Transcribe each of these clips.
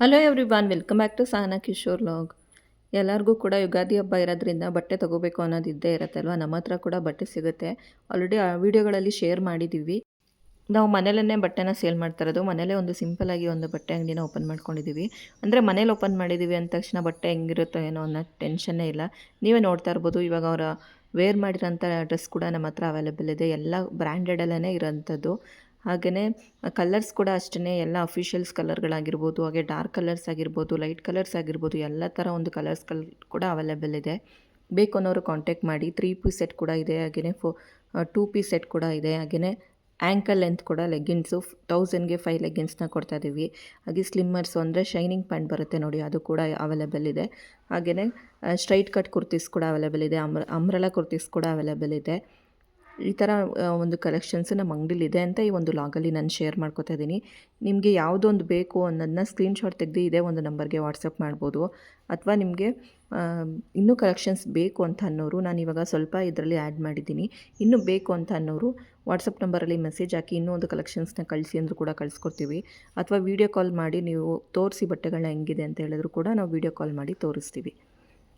Hello everyone welcome back to Sahana Kishore vlog ಎಲ್ಲರಿಗೂ ಕೂಡ ಯುಗಾದಿ ಹಬ್ಬ ಇರೋದ್ರಿಂದ ಬಟ್ಟೆ ತೊಗೋಬೇಕು ಅನ್ನೋದು ಇದ್ದೇ ಅಲ್ವಾ ನಮ್ಮ ಹತ್ರ ಕೂಡ ಬಟ್ಟೆ ಸಿಗುತ್ತೆ. ಆಲ್ರೆಡಿ ಆ ವಿಡಿಯೋಗಳಲ್ಲಿ ಶೇರ್ ಮಾಡಿದ್ದೀವಿ ನಾವು ಮನೇಲೇ ಬಟ್ಟೆನ ಸೇಲ್ ಮಾಡ್ತಾ ಇರೋದು. ಮನೇಲೇ ಒಂದು ಸಿಂಪಲ್ ಆಗಿ ಒಂದು ಬಟ್ಟೆ ಅಂಗಡಿನ ಓಪನ್ ಮಾಡ್ಕೊಂಡಿದ್ದೀವಿ ಅಂದರೆ ಮನೇಲಿ ಓಪನ್ ಮಾಡಿದ್ದೀವಿ ಅಂದ ತಕ್ಷಣ ಬಟ್ಟೆ ಹೆಂಗಿರುತ್ತೋ ಏನೋ ಅನ್ನೋ ಟೆನ್ಷನ್ನೇ ಇಲ್ಲ. ನೀವೇ ನೋಡ್ತಾ ಇರ್ಬೋದು, ಇವಾಗ ಅವರ ವೇರ್ ಮಾಡಿರೋಂಥ ಡ್ರೆಸ್ ಕೂಡ ನಮ್ಮ ಹತ್ರ ಅವೈಲೇಬಲ್ ಇದೆ. ಎಲ್ಲ ಬ್ರ್ಯಾಂಡೆಡಲ್ಲೇ ಇರೋಂಥದ್ದು. ಹಾಗೆಯೇ ಕಲರ್ಸ್ ಕೂಡ ಅಷ್ಟೇ ಎಲ್ಲ ಅಫಿಷಿಯಲ್ಸ್ ಕಲರ್ಗಳಾಗಿರ್ಬೋದು ಹಾಗೆ ಡಾರ್ಕ್ ಕಲರ್ಸ್ ಆಗಿರ್ಬೋದು ಲೈಟ್ ಕಲರ್ಸ್ ಆಗಿರ್ಬೋದು, ಎಲ್ಲ ಥರ ಒಂದು ಕಲರ್ಸ್ಗಳು ಕೂಡ ಅವೈಲೇಬಲ್ ಇದೆ. ಬೇಕು ಅನ್ನೋರು ಕಾಂಟ್ಯಾಕ್ಟ್ ಮಾಡಿ ತ್ರೀ ಪೀಸ್ ಸೆಟ್ ಕೂಡ ಇದೆ ಹಾಗೆಯೇ ಫೋ ಟೂ ಪೀಸ್ ಸೆಟ್ ಕೂಡ ಇದೆ ಹಾಗೆಯೇ ಆ್ಯಂಕಲ್ ಲೆಂತ್ ಕೂಡ ಲೆಗ್ಗಿನ್ಸು ತೌಸಂಡ್ಗೆ ಫೈವ್ ಲೆಗ್ಗಿನ್ಸ್ನ ಕೊಡ್ತಾ ಇದ್ದೀವಿ. ಹಾಗೆ ಸ್ಲಿಮ್ಮರ್ಸು ಅಂದರೆ ಶೈನಿಂಗ್ ಪ್ಯಾಂಟ್ ಬರುತ್ತೆ ನೋಡಿ, ಅದು ಕೂಡ ಅವೈಲೇಬಲ್ ಇದೆ. ಹಾಗೆಯೇ ಸ್ಟ್ರೈಟ್ ಕಟ್ ಕುರ್ತೀಸ್ ಕೂಡ ಅವೈಲೇಬಲ್ ಇದೆ ಅಮ್ರ ಅಂಬ್ರೆಲಾ ಕುರ್ತೀಸ್ ಕೂಡ ಅವೈಲೇಬಲ್ ಇದೆ. ಈ ಥರ ಒಂದು ಕಲೆಕ್ಷನ್ಸ್ ನಮ್ಮ ಅಂಗಡಿಲಿದೆ ಅಂತ ಈ ಒಂದು ಲಾಗಲ್ಲಿ ನಾನು ಶೇರ್ ಮಾಡ್ಕೋತಾ ಇದ್ದೀನಿ. ನಿಮಗೆ ಯಾವುದೊಂದು ಬೇಕು ಅನ್ನೋದನ್ನ ಸ್ಕ್ರೀನ್ಶಾಟ್ ತೆಗೆದು ಇದೇ ಒಂದು ನಂಬರ್ಗೆ ವಾಟ್ಸಪ್ ಮಾಡ್ಬೋದು. ಅಥವಾ ನಿಮಗೆ ಇನ್ನೂ ಕಲೆಕ್ಷನ್ಸ್ ಬೇಕು ಅಂತ ಅನ್ನೋರು ನಾನು ಇವಾಗ ಸ್ವಲ್ಪ ಇದರಲ್ಲಿ ಆ್ಯಡ್ ಮಾಡಿದ್ದೀನಿ. ಇನ್ನೂ ಬೇಕು ಅಂತ ಅನ್ನೋರು ವಾಟ್ಸಪ್ ನಂಬರಲ್ಲಿ ಮೆಸೇಜ್ ಹಾಕಿ ಇನ್ನೂ ಒಂದು ಕಲೆಕ್ಷನ್ಸ್ನ ಕಳಿಸಿ ಅಂದರೂ ಕೂಡ ಕಳಿಸ್ಕೊಡ್ತೀವಿ. ಅಥವಾ ವೀಡಿಯೋ ಕಾಲ್ ಮಾಡಿ ನೀವು ತೋರಿಸಿ ಬಟ್ಟೆಗಳನ್ನ ಹೆಂಗಿದೆ ಅಂತ ಹೇಳಿದ್ರು ಕೂಡ ನಾವು ವೀಡಿಯೋ ಕಾಲ್ ಮಾಡಿ ತೋರಿಸ್ತೀವಿ.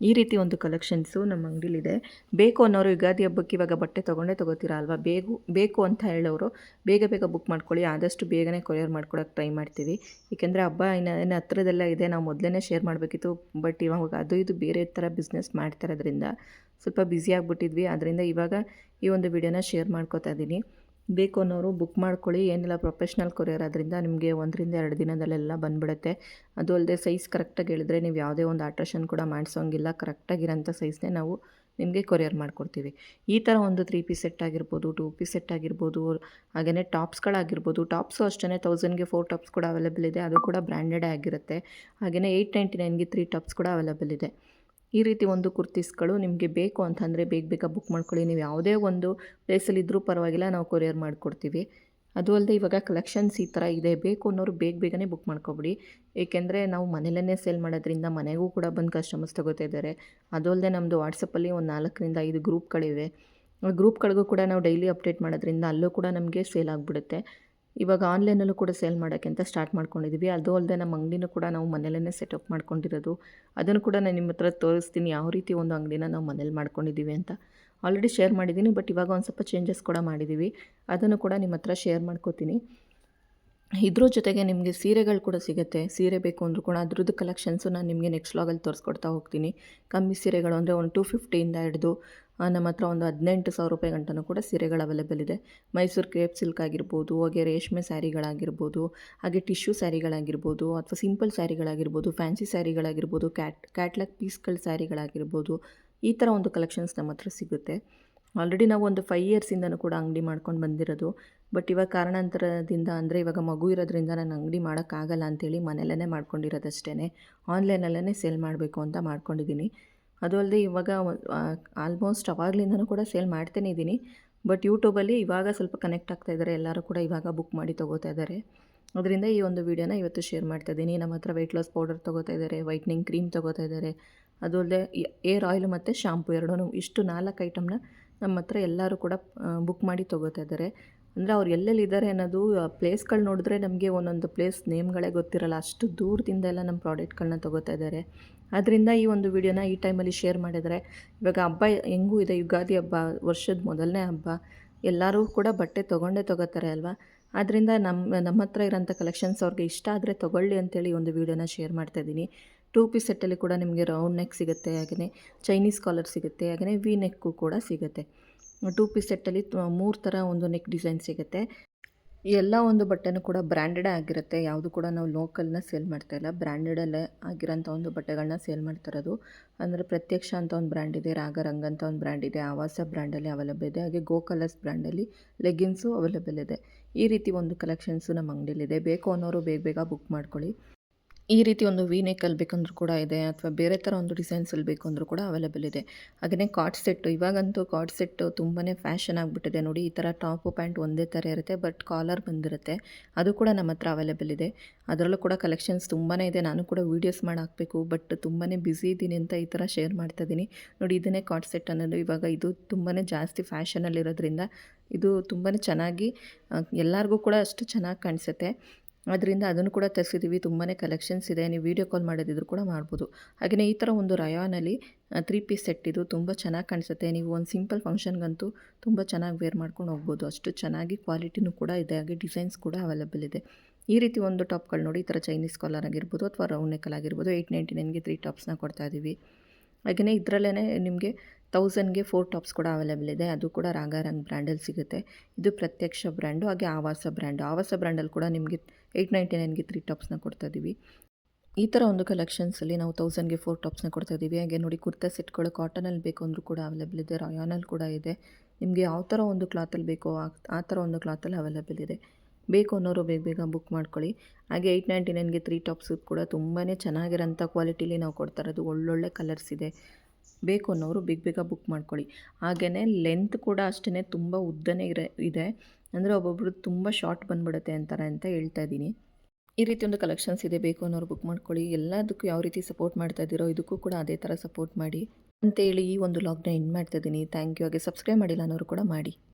ಈ ರೀತಿ ಒಂದು ಕಲೆಕ್ಷನ್ಸು ನಮ್ಮ ಅಂಗಡಿಲಿದೆ. ಬೇಕು ಅನ್ನೋರು ಯುಗಾದಿ ಹಬ್ಬಕ್ಕೆ ಇವಾಗ ಬಟ್ಟೆ ತೊಗೊಂಡೇ ತೊಗೋತೀರಾ ಅಲ್ವಾ? ಬೇಗು ಬೇಕು ಅಂತ ಹೇಳೋರು ಬೇಗ ಬೇಗ ಬುಕ್ ಮಾಡ್ಕೊಳ್ಳಿ. ಆದಷ್ಟು ಬೇಗನೆ ಕೊರಿಯರ್ ಮಾಡ್ಕೊಳಕ್ಕೆ ಟ್ರೈ ಮಾಡ್ತೀವಿ. ಏಕೆಂದರೆ ಹಬ್ಬ ಇನ್ನು ಹತ್ರದೆಲ್ಲ ಇದೆ. ನಾವು ಮೊದಲೇ ಶೇರ್ ಮಾಡಬೇಕಿತ್ತು. ಬಟ್ ಇವಾಗ ಅದು ಇದು ಬೇರೆ ಥರ ಬಿಸ್ನೆಸ್ ಮಾಡ್ತಾ ಇರೋದ್ರಿಂದ ಸ್ವಲ್ಪ ಬ್ಯುಸಿ ಆಗಿಬಿಟ್ಟಿದ್ವಿ. ಅದರಿಂದ ಇವಾಗ ಈ ಒಂದು ವಿಡಿಯೋನ ಶೇರ್ ಮಾಡ್ಕೋತಾ ಇದ್ದೀನಿ ಬೇಕು ಅನ್ನೋರು ಬುಕ್ ಮಾಡ್ಕೊಳ್ಳಿ. ಏನಿಲ್ಲ ಪ್ರೊಫೆಷ್ನಲ್ ಕೊರಿಯರ್ ಆದ್ದರಿಂದ ನಿಮಗೆ ಒಂದರಿಂದ ಎರಡು ದಿನದಲ್ಲೆಲ್ಲ ಬಂದ್ಬಿಡುತ್ತೆ. ಅದು ಅಲ್ಲದೆ ಸೈಜ್ ಕರೆಕ್ಟಾಗಿ ಹೇಳಿದ್ರೆ ನೀವು ಯಾವುದೇ ಒಂದು ಆಲ್ಟ್ರೇಷನ್ ಕೂಡ ಮಾಡಿಸೋಂಗಿಲ್ಲ. ಕರೆಕ್ಟಾಗಿರೋಂಥ ಸೈಜ್ನೇ ನಾವು ನಿಮಗೆ ಕೊರಿಯರ್ ಮಾಡಿಕೊಡ್ತೀವಿ. ಈ ಥರ ಒಂದು ತ್ರೀ ಪೀಸ್ ಸೆಟ್ ಆಗಿರ್ಬೋದು ಟೂ ಪೀಸ್ ಸೆಟ್ ಆಗಿರ್ಬೋದು ಹಾಗೆಯೇ ಟಾಪ್ಸ್ಗಳಾಗಿರ್ಬೋದು ಟಾಪ್ಸು ಅಷ್ಟೇ ತೌಸಂಡ್ಗೆ ಫೋರ್ ಟಾಪ್ಸ್ ಕೂಡ ಅವೈಲೇಬಲ್ ಇದೆ. ಅದು ಕೂಡ ಬ್ರ್ಯಾಂಡೆಡ್ ಆಗಿರುತ್ತೆ. ಹಾಗೆಯೇ ಏಯ್ಟ್ ನೈಂಟಿ ನೈನ್ಗೆ ತ್ರೀ ಟಾಪ್ಸ್ ಕೂಡ ಅವೈಲೇಬಲ್ ಇದೆ. ಈ ರೀತಿ ಒಂದು ಕುರ್ತೀಸ್ಗಳು ನಿಮಗೆ ಬೇಕು ಅಂತಂದರೆ ಬೇಗ ಬೇಗ ಬುಕ್ ಮಾಡ್ಕೊಳ್ಳಿ. ನೀವು ಯಾವುದೇ ಒಂದು ಪ್ಲೇಸಲ್ಲಿ ಇದ್ದರೂ ಪರವಾಗಿಲ್ಲ, ನಾವು ಕೊರಿಯರ್ ಮಾಡಿಕೊಡ್ತೀವಿ. ಅದು ಅಲ್ಲದೆ ಇವಾಗ ಕಲೆಕ್ಷನ್ಸ್ ಈ ಥರ ಇದೆ. ಬೇಕು ಅನ್ನೋರು ಬೇಗ ಬೇಗನೆ ಬುಕ್ ಮಾಡ್ಕೊಬಿಡಿ. ಏಕೆಂದರೆ ನಾವು ಮನೇಲೇ ಸೇಲ್ ಮಾಡೋದ್ರಿಂದ ಮನೆಗೂ ಕೂಡ ಬಂದು ಕಸ್ಟಮರ್ಸ್ ತಗೋತಾ ಇದ್ದಾರೆ. ಅದು ಅಲ್ಲದೆ ನಮ್ಮದು ವಾಟ್ಸಪ್ಪಲ್ಲಿ ಒಂದು ನಾಲ್ಕರಿಂದ ಐದು ಗ್ರೂಪ್ಗಳಿವೆ ಗ್ರೂಪ್ಗಳಿಗೂ ಕೂಡ ನಾವು ಡೈಲಿ ಅಪ್ಡೇಟ್ ಮಾಡೋದ್ರಿಂದ ಅಲ್ಲೂ ಕೂಡ ನಮಗೆ ಸೇಲ್ ಆಗಿಬಿಡುತ್ತೆ. ಇವಾಗ ಆನ್ಲೈನಲ್ಲೂ ಕೂಡ ಸೇಲ್ ಮಾಡೋಕ್ಕೆ ಅಂತ ಸ್ಟಾರ್ಟ್ ಮಾಡ್ಕೊಂಡಿದ್ದೀವಿ ಅದು ಅಲ್ಲದೆ ನಮ್ಮ ಅಂಗಡಿನೂ ಕೂಡ ನಾವು ಮನೇಲೇ ಸೆಟಪ್ ಮಾಡ್ಕೊಂಡಿರೋದು. ಅದನ್ನು ಕೂಡ ನಾನು ನಿಮ್ಮ ಹತ್ರ ತೋರಿಸ್ತೀನಿ ಯಾವ ರೀತಿ ಒಂದು ಅಂಗಡಿನ ನಾವು ಮನೇಲಿ ಮಾಡ್ಕೊಂಡಿದ್ದೀವಿ ಅಂತ. ಆಲ್ರೆಡಿ ಶೇರ್ ಮಾಡಿದ್ದೀನಿ ಬಟ್ ಇವಾಗ ಒಂದು ಸ್ವಲ್ಪ ಚೇಂಜಸ್ ಕೂಡ ಮಾಡಿದ್ದೀವಿ ಅದನ್ನು ಕೂಡ ನಿಮ್ಮ ಹತ್ರ ಶೇರ್ ಮಾಡ್ಕೋತೀನಿ. ಇದ್ರ ಜೊತೆಗೆ ನಿಮಗೆ ಸೀರೆಗಳು ಕೂಡ ಸಿಗುತ್ತೆ. ಸೀರೆ ಬೇಕು ಅಂದರೂ ಕೂಡ ಅದ್ರದ್ದು ಕಲೆಕ್ಷನ್ಸು ನಾನು ನಿಮಗೆ ನೆಕ್ಸ್ಟ್ ಲಾಗಲ್ಲಿ ತೋರಿಸ್ಕೊಡ್ತಾ ಹೋಗ್ತೀನಿ. ಕಮ್ಮಿ ಸೀರೆಗಳು ಅಂದರೆ ಒಂದು ಟೂ ಫಿಫ್ಟಿಯಿಂದ ಹಿಡಿದು ನಮ್ಮ ಹತ್ರ ಒಂದು ಹದಿನೆಂಟು ಸಾವಿರ ರೂಪಾಯಿ ಗಂಟನೂ ಕೂಡ ಸೀರೆಗಳು ಅವೈಲೇಬಲ್ ಇದೆ. ಮೈಸೂರು ಕ್ರೇಪ್ ಸಿಲ್ಕ್ ಆಗಿರ್ಬೋದು, ಹಾಗೆ ರೇಷ್ಮೆ ಸ್ಯಾರಿಗಳಾಗಿರ್ಬೋದು ಹಾಗೆ ಟಿಶ್ಯೂ ಸ್ಯಾರಿಗಳಾಗಿರ್ಬೋದು ಅಥವಾ ಸಿಂಪಲ್ ಸ್ಯಾರಿಗಳಾಗಿರ್ಬೋದು ಫ್ಯಾನ್ಸಿ ಸ್ಯಾರಿಗಳಾಗಿರ್ಬೋದು ಕ್ಯಾಟ್ ಕ್ಯಾಟ್ಲಾಗ್ ಪೀಸ್ಗಳ ಸ್ಯಾರಿಗಳಾಗಿರ್ಬೋದು ಈ ಥರ ಒಂದು ಕಲೆಕ್ಷನ್ಸ್ ನಮ್ಮ ಹತ್ರ ಸಿಗುತ್ತೆ. ಆಲ್ರೆಡಿ ನಾವು ಒಂದು ಫೈವ್ ಇಯರ್ಸಿಂದನೂ ಕೂಡ ಅಂಗಡಿ ಮಾಡ್ಕೊಂಡು ಬಂದಿರೋದು. ಬಟ್ ಇವಾಗ ಕಾರಣಾಂತರದಿಂದ ಅಂದರೆ ಇವಾಗ ಮಗು ಇರೋದ್ರಿಂದ ನಾನು ಅಂಗಡಿ ಮಾಡೋಕ್ಕಾಗಲ್ಲ ಅಂತೇಳಿ ಮನೆಯಲ್ಲೇ ಮಾಡ್ಕೊಂಡಿರೋದಷ್ಟೇ ಆನ್ಲೈನಲ್ಲೇ ಸೇಲ್ ಮಾಡಬೇಕು ಅಂತ ಮಾಡ್ಕೊಂಡಿದ್ದೀನಿ. ಅದು ಅಲ್ಲದೆ ಇವಾಗ ಆಲ್ಮೋಸ್ಟ್ ಅವಾಗಲಿಂದನೂ ಕೂಡ ಸೇಲ್ ಮಾಡ್ತೇನೆ ಇದ್ದೀನಿ. ಬಟ್ ಯೂಟ್ಯೂಬಲ್ಲಿ ಇವಾಗ ಸ್ವಲ್ಪ ಕನೆಕ್ಟ್ ಆಗ್ತಾ ಇದ್ದಾರೆ ಎಲ್ಲರೂ ಕೂಡ ಇವಾಗ ಬುಕ್ ಮಾಡಿ ತೊಗೋತಾ ಇದ್ದಾರೆ ಅದರಿಂದ ಈ ಒಂದು ವೀಡಿಯೋನ ಇವತ್ತು ಶೇರ್ ಮಾಡ್ತಾ ಇದ್ದೀನಿ. ನಮ್ಮ ಹತ್ರ ವೆಯ್ಟ್ ಲಾಸ್ ಪೌಡರ್ ತೊಗೋತಾ ಇದ್ದಾರೆ ವೈಟ್ನಿಂಗ್ ಕ್ರೀಮ್ ತೊಗೋತಾ ಇದ್ದಾರೆ ಅದು ಅಲ್ಲದೆ ಏರ್ ಆಯಿಲ್ ಮತ್ತು ಶಾಂಪು ಎರಡೂ ಇಷ್ಟು ನಾಲ್ಕು ಐಟಮ್ನ ನಮ್ಮ ಹತ್ರ ಎಲ್ಲರೂ ಕೂಡ ಬುಕ್ ಮಾಡಿ ತೊಗೋತಾ ಇದ್ದಾರೆ. ಅಂದರೆ ಅವ್ರು ಎಲ್ಲೆಲ್ಲಿ ಇದ್ದಾರೆ ಅನ್ನೋದು ಪ್ಲೇಸ್ಗಳು ನೋಡಿದ್ರೆ ನಮಗೆ ಒಂದೊಂದು ಪ್ಲೇಸ್ ನೇಮ್ಗಳೇ ಗೊತ್ತಿರಲ್ಲ. ಅಷ್ಟು ದೂರದಿಂದ ಎಲ್ಲ ನಮ್ಮ ಪ್ರಾಡಕ್ಟ್ಗಳನ್ನ ತೊಗೋತಾ ಇದ್ದಾರೆ. ಅದರಿಂದ ಈ ಒಂದು ವಿಡಿಯೋನ ಈ ಟೈಮಲ್ಲಿ ಶೇರ್ ಮಾಡಿದರೆ, ಇವಾಗ ಹಬ್ಬ ಹೆಂಗೂ ಇದೆ, ಯುಗಾದಿ ಹಬ್ಬ, ವರ್ಷದ ಮೊದಲನೇ ಹಬ್ಬ, ಎಲ್ಲರೂ ಕೂಡ ಬಟ್ಟೆ ತೊಗೊಂಡೇ ತೊಗೋತಾರೆ ಅಲ್ವಾ? ಆದ್ದರಿಂದ ನಮ್ಮ ನಮ್ಮ ಹತ್ರ ಇರೋಂಥ ಕಲೆಕ್ಷನ್ಸ್ ಅವ್ರಿಗೆ ಇಷ್ಟ ಆದರೆ ತೊಗೊಳ್ಳಿ ಅಂತೇಳಿ ಒಂದು ವೀಡಿಯೋನ ಶೇರ್ ಮಾಡ್ತಾಯಿದ್ದೀನಿ ಟೂ ಪೀಸ್ ಸೆಟ್ಟಲ್ಲಿ ಕೂಡ ನಿಮಗೆ ರೌಂಡ್ ನೆಕ್ ಸಿಗುತ್ತೆ ಹಾಗೆಯೇ ಚೈನೀಸ್ ಕಾಲರ್ ಸಿಗುತ್ತೆ ಹಾಗೆಯೇ ವಿ ನೆಕ್ಕು ಕೂಡ ಸಿಗುತ್ತೆ. ಟೂ ಪೀಸ್ ಸೆಟ್ಟಲ್ಲಿ ಮೂರು ಥರ ಒಂದು ನೆಕ್ ಡಿಸೈನ್ ಸಿಗುತ್ತೆ. ಎಲ್ಲ ಒಂದು ಬಟ್ಟೆನೂ ಕೂಡ ಬ್ರ್ಯಾಂಡೆಡ್ ಆಗಿರುತ್ತೆ, ಯಾವುದು ಕೂಡ ನಾವು ಲೋಕಲ್ನ ಸೇಲ್ ಮಾಡ್ತಾ ಇಲ್ಲ. ಬ್ರ್ಯಾಂಡೆಡಲ್ಲೇ ಆಗಿರೋಂಥ ಒಂದು ಬಟ್ಟೆಗಳನ್ನ ಸೇಲ್ ಮಾಡ್ತಾ ಇರೋದು. ಅಂದರೆ ಪ್ರತ್ಯಕ್ಷ ಅಂತ ಒಂದು ಬ್ರ್ಯಾಂಡ್ ಇದೆ, ರಾಗರಂಗ್ ಅಂತ ಒಂದು ಬ್ರ್ಯಾಂಡ್ ಇದೆ, ಆವಾಸ ಬ್ರ್ಯಾಂಡಲ್ಲಿ ಅವೈಲೇಬಲ್ ಇದೆ, ಹಾಗೆ ಗೋ ಕಲರ್ಸ್ ಬ್ರ್ಯಾಂಡಲ್ಲಿ ಲೆಗ್ಗಿನ್ಸು ಅವೈಲೇಬಲ್ ಇದೆ. ಈ ರೀತಿ ಒಂದು ಕಲೆಕ್ಷನ್ಸು ನಮ್ಮ ಅಂಗಡಿಯಲ್ಲಿದೆ. ಬೇಕು ಅನ್ನೋರು ಬೇಗ ಬೇಗ ಬುಕ್ ಮಾಡ್ಕೊಳ್ಳಿ. ಈ ರೀತಿ ಒಂದು ವಿ ನೆಕ್ಕಲ್ಲಿ ಬೇಕಂದ್ರೂ ಕೂಡ ಇದೆ, ಅಥವಾ ಬೇರೆ ಥರ ಒಂದು ಡಿಸೈನ್ಸಲ್ಲಿ ಬೇಕು ಅಂದರೂ ಕೂಡ ಅವೈಲೇಬಲ್ ಇದೆ. ಹಾಗೆಯೇ ಕಾಟ್ ಸೆಟ್ಟು ಇವಾಗಂತೂ ಕಾಟ್ ಸೆಟ್ಟು ತುಂಬಾ ಫ್ಯಾಷನ್ ಆಗಿಬಿಟ್ಟಿದೆ. ನೋಡಿ, ಈ ಥರ ಟಾಪು ಪ್ಯಾಂಟ್ ಒಂದೇ ಥರ ಇರುತ್ತೆ ಬಟ್ ಕಾಲರ್ ಬಂದಿರುತ್ತೆ. ಅದು ಕೂಡ ನಮ್ಮ ಹತ್ರ ಅವೈಲೇಬಲ್ ಇದೆ. ಅದರಲ್ಲೂ ಕೂಡ ಕಲೆಕ್ಷನ್ಸ್ ತುಂಬಾ ಇದೆ. ನಾನು ಕೂಡ ವೀಡಿಯೋಸ್ ಮಾಡಿ ಹಾಕಬೇಕು ಬಟ್ ತುಂಬಾ ಬ್ಯುಸಿ ಇದ್ದೀನಿ ಅಂತ ಈ ಥರ ಶೇರ್ ಮಾಡ್ತಾ ಇದ್ದೀನಿ. ನೋಡಿ, ಇದನ್ನೇ ಕಾಟ್ ಸೆಟ್ ಅನ್ನೋದು ಇವಾಗ ಇದು ತುಂಬಾ ಜಾಸ್ತಿ ಫ್ಯಾಷನಲ್ಲಿರೋದ್ರಿಂದ ಇದು ತುಂಬಾ ಚೆನ್ನಾಗಿ ಎಲ್ಲರಿಗೂ ಕೂಡ ಅಷ್ಟು ಚೆನ್ನಾಗಿ ಕಾಣಿಸುತ್ತೆ. ಅದರಿಂದ ಅದನ್ನು ಕೂಡ ತರಿಸಿದ್ದೀವಿ. ತುಂಬಾ ಕಲೆಕ್ಷನ್ಸ್ ಇದೆ. ನೀವು ವೀಡಿಯೋ ಕಾಲ್ ಮಾಡೋದಿದ್ರು ಕೂಡ ಮಾಡ್ಬೋದು. ಹಾಗೆಯೇ ಈ ಥರ ಒಂದು ರಯಾನಲ್ಲಿ ತ್ರೀ ಪೀಸ್ ಸೆಟ್ ಇದು ತುಂಬ ಚೆನ್ನಾಗಿ ಕಾಣಿಸುತ್ತೆ. ನೀವು ಒಂದು ಸಿಂಪಲ್ ಫಂಕ್ಷನ್ಗಂತೂ ತುಂಬ ಚೆನ್ನಾಗಿ ವೇರ್ ಮಾಡ್ಕೊಂಡು ಹೋಗ್ಬೋದು. ಅಷ್ಟು ಚೆನ್ನಾಗಿ ಕ್ವಾಲಿಟಿನೂ ಕೂಡ ಇದೆ. ಹಾಗೆ ಡಿಸೈನ್ಸ್ ಕೂಡ ಅವೈಲೇಬಲ್ ಇದೆ. ಈ ರೀತಿ ಒಂದು ಟಾಪ್ಗಳು ನೋಡಿ ಈ ಥರ ಚೈನೀಸ್ ಕಾಲರ್ ಆಗಿರ್ಬೋದು ಅಥವಾ ರೌಂಡ್ ನೆಕಲ್ ಆಗಿರ್ಬೋದು ಏಯ್ಟ್ ನೈಂಟಿ ನೈನ್ಗೆ ತ್ರೀ ಟಾಪ್ಸ್ನ ಕೊಡ್ತಾ ಇದ್ದೀವಿ ಹಾಗೆಯೇ ಇದರಲ್ಲೇ ನಿಮಗೆ ತೌಸಂಡ್ಗೆ ಫೋರ್ ಟಾಪ್ಸ್ ಕೂಡ ಅವೈಲೇಬಲ್ ಇದೆ. ಅದು ಕೂಡ ರಾಗಾರಂಗ್ ಬ್ರ್ಯಾಂಡಲ್ಲಿ ಸಿಗುತ್ತೆ. ಇದು ಪ್ರತ್ಯಕ್ಷ ಬ್ರ್ಯಾಂಡು ಹಾಗೆ ಆವಾಸ ಬ್ರ್ಯಾಂಡು ಆವಾಸ ಬ್ರ್ಯಾಂಡಲ್ಲಿ ಕೂಡ ನಿಮಗೆ ಏಯ್ಟ್ ನೈಂಟಿ ನೈನ್ಗೆ ತ್ರೀ ಟಾಪ್ಸ್ನ ಕೊಡ್ತಾ ಇದ್ದೀವಿ ಈ ಥರ ಒಂದು ಕಲೆಕ್ಷನ್ಸಲ್ಲಿ ನಾವು ತೌಸಂಡ್ಗೆ ಫೋರ್ ಟಾಪ್ಸ್ನ ಕೊಡ್ತಾ ಇದ್ದೀವಿ ಹಾಗೆ ನೋಡಿ ಕುರ್ತಾ ಸೆಟ್ಗಳು ಕಾಟನಲ್ಲಿ ಬೇಕು ಅಂದರೂ ಕೂಡ ಅವೈಲೇಬಲ್ ಇದೆ. ರಾಯಾನಲ್ಲಿ ಕೂಡ ಇದೆ. ನಿಮಗೆ ಯಾವ ಥರ ಒಂದು ಕ್ಲಾತಲ್ಲಿ ಬೇಕೋ ಆ ಥರ ಒಂದು ಕ್ಲಾತಲ್ಲಿ ಅವೈಲೇಬಲ್ ಇದೆ. ಬೇಕು ಅನ್ನೋರು ಬೇಗ ಬೇಗ ಬುಕ್ ಮಾಡ್ಕೊಳ್ಳಿ. ಹಾಗೆ ಏಯ್ಟ್ ನೈಂಟಿ ನೈನ್ಗೆ ತ್ರೀ ಟಾಪ್ಸ್ ಕೂಡ ತುಂಬಾ ಚೆನ್ನಾಗಿರೋಂಥ ಕ್ವಾಲಿಟಿಲಿ ನಾವು ಕೊಡ್ತಾ ಇರೋದು. ಒಳ್ಳೊಳ್ಳೆ ಕಲರ್ಸ್ ಇದೆ. ಬೇಕು ಅನ್ನೋರು ಬೇಗ ಬೇಗ ಬುಕ್ ಮಾಡ್ಕೊಳ್ಳಿ. ಹಾಗೆಯೇ ಲೆಂತ್ ಕೂಡ ಅಷ್ಟೇ ತುಂಬ ಉದ್ದನೇ ಇರ, ಇದೆ. ಅಂದರೆ ಒಬ್ಬೊಬ್ರು ತುಂಬ ಶಾರ್ಟ್ ಬಂದ್ಬಿಡುತ್ತೆ ಅಂತಾರೆ ಅಂತ ಹೇಳ್ತಾ ಇದ್ದೀನಿ. ಈ ರೀತಿ ಒಂದು ಕಲೆಕ್ಷನ್ಸ್ ಇದೆ, ಬೇಕು ಅನ್ನೋರು ಬುಕ್ ಮಾಡ್ಕೊಳ್ಳಿ. ಎಲ್ಲದಕ್ಕೂ ಯಾವ ರೀತಿ ಸಪೋರ್ಟ್ ಮಾಡ್ತಾ ಇದ್ದೀರೋ ಇದಕ್ಕೂ ಕೂಡ ಅದೇ ಥರ ಸಪೋರ್ಟ್ ಮಾಡಿ. ಅಂತೇಳಿ ಈ ಒಂದು ಲಾಗ್ನ ಎಂಡ್ ಮಾಡ್ತಾ ಇದ್ದೀನಿ. ಥ್ಯಾಂಕ್ ಯು ಹಾಗೆ ಸಬ್ಸ್ಕ್ರೈಬ್ ಮಾಡಿಲ್ಲ ಅನ್ನೋರು ಕೂಡ ಮಾಡಿ.